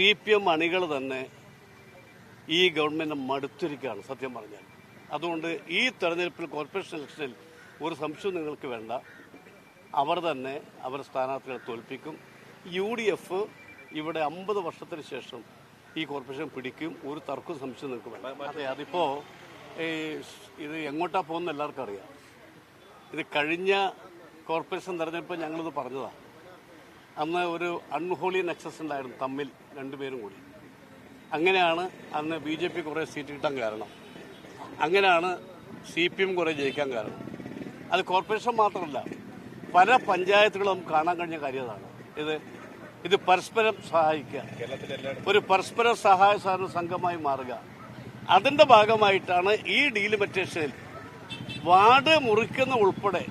C P M അണികൾ തന്നെ ഈ ഗവൺമെന്റ് മടുത്തിരിക്കുകയാണ് സത്യം പറഞ്ഞാൽ. അതുകൊണ്ട് ഈ തെരഞ്ഞെടുപ്പിൽ കോർപ്പറേഷൻ ഇലക്ഷനിൽ ഒരു സംശയം നിങ്ങൾക്ക് വേണ്ട. അവർ തന്നെ അവർ സ്ഥാനാർത്ഥികളെ തോൽപ്പിക്കും. യു ഡി എഫ് ഇവിടെ അമ്പത് വർഷത്തിന് ശേഷം ഈ കോർപ്പറേഷൻ പിടിക്കും. ഒരു തർക്കം സംശയം നിങ്ങൾക്ക് വേണ്ട. അതെ അതിപ്പോ ഈ ഇത് എങ്ങോട്ടാ പോകുന്ന എല്ലാവർക്കും അറിയാം. ഇത് കഴിഞ്ഞ കോർപ്പറേഷൻ തെരഞ്ഞെടുപ്പ് ഞങ്ങളിത് പറഞ്ഞതാണ് അന്ന് ഒരു അൺഹോളി നെക്സസ് ഉണ്ടായിരുന്നു തമ്മിൽ രണ്ടുപേരും കൂടി. അങ്ങനെയാണ് അന്ന് ബി ജെ പി കുറേ സീറ്റ് കിട്ടാൻ കാരണം. അങ്ങനെയാണ് സി പി എം കുറേ ജയിക്കാൻ കാരണം. അത് കോർപ്പറേഷൻ മാത്രമല്ല പല പഞ്ചായത്തുകളും നമുക്ക് കാണാൻ കഴിഞ്ഞ കാര്യമാണ് ഇത് ഇത് പരസ്പരം സഹായിക്കുക. ഒരു പരസ്പര സഹായ സഹകരണ സംഘമായി മാറുക. അതിന്റെ ഭാഗമായിട്ടാണ് ഈ ഡീലിമിറ്റേഷനിൽ വാർഡ് മുറിക്കുന്ന ഉൾപ്പെടെ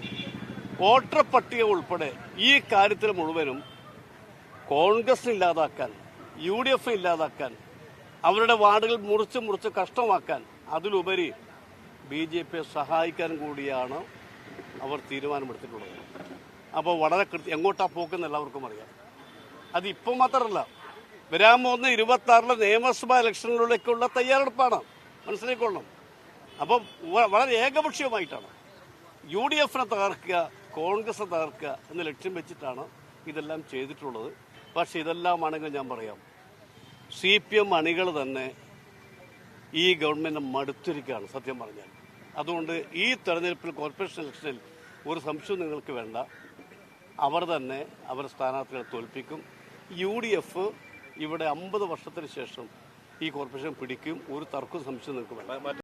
വോട്ടർ പട്ടിക ഉൾപ്പെടെ ഈ കാര്യത്തിൽ മുഴുവനും കോൺഗ്രസ് ഇല്ലാതാക്കാൻ യു ഡി എഫ് ഇല്ലാതാക്കാൻ അവരുടെ വാർഡുകൾ മുറിച്ച് മുറിച്ച് കഷ്ടമാക്കാൻ അതിലുപരി ബി ജെ പിയെ സഹായിക്കാൻ കൂടിയാണ് അവർ തീരുമാനമെടുത്തിട്ടുള്ളത്. അപ്പോൾ വളരെ കൃത്യം എങ്ങോട്ടാണ് പോക്കെന്ന് എല്ലാവർക്കും അറിയാം. അതിപ്പോൾ മാത്രമല്ല വരാൻ പോകുന്ന ഇരുപത്തി ആറിലെ നിയമസഭാ ഇലക്ഷനിലേക്കുള്ള തയ്യാറെടുപ്പാണ്. മനസ്സിലാക്കൊള്ളണം അപ്പം വളരെ ഏകപക്ഷീയമായിട്ടാണ് യു ഡി എഫിനെ തകർക്കുക കോൺഗ്രസ് തകർക്കുക എന്ന ലക്ഷ്യം വെച്ചിട്ടാണ് ഇതെല്ലാം ചെയ്തിട്ടുള്ളത്. പക്ഷെ ഇതെല്ലാം ആണെങ്കിൽ ഞാൻ പറയാം. സി പി എം അണികൾ തന്നെ ഈ ഗവൺമെന്റ് മടുത്തിരിക്കുകയാണ് സത്യം പറഞ്ഞാൽ. അതുകൊണ്ട് ഈ തെരഞ്ഞെടുപ്പിൽ കോർപ്പറേഷൻ ഇലക്ഷനിൽ ഒരു സംശയം നിങ്ങൾക്ക് വേണ്ട. അവർ തന്നെ അവർ സ്ഥാനാർത്ഥികളെ തോൽപ്പിക്കും. യു ഡി എഫ് ഇവിടെ അമ്പത് വർഷത്തിന് ശേഷം ഈ കോർപ്പറേഷൻ പിടിക്കും. ഒരു തർക്കവും സംശയം നിങ്ങൾക്ക് വേണ്ട.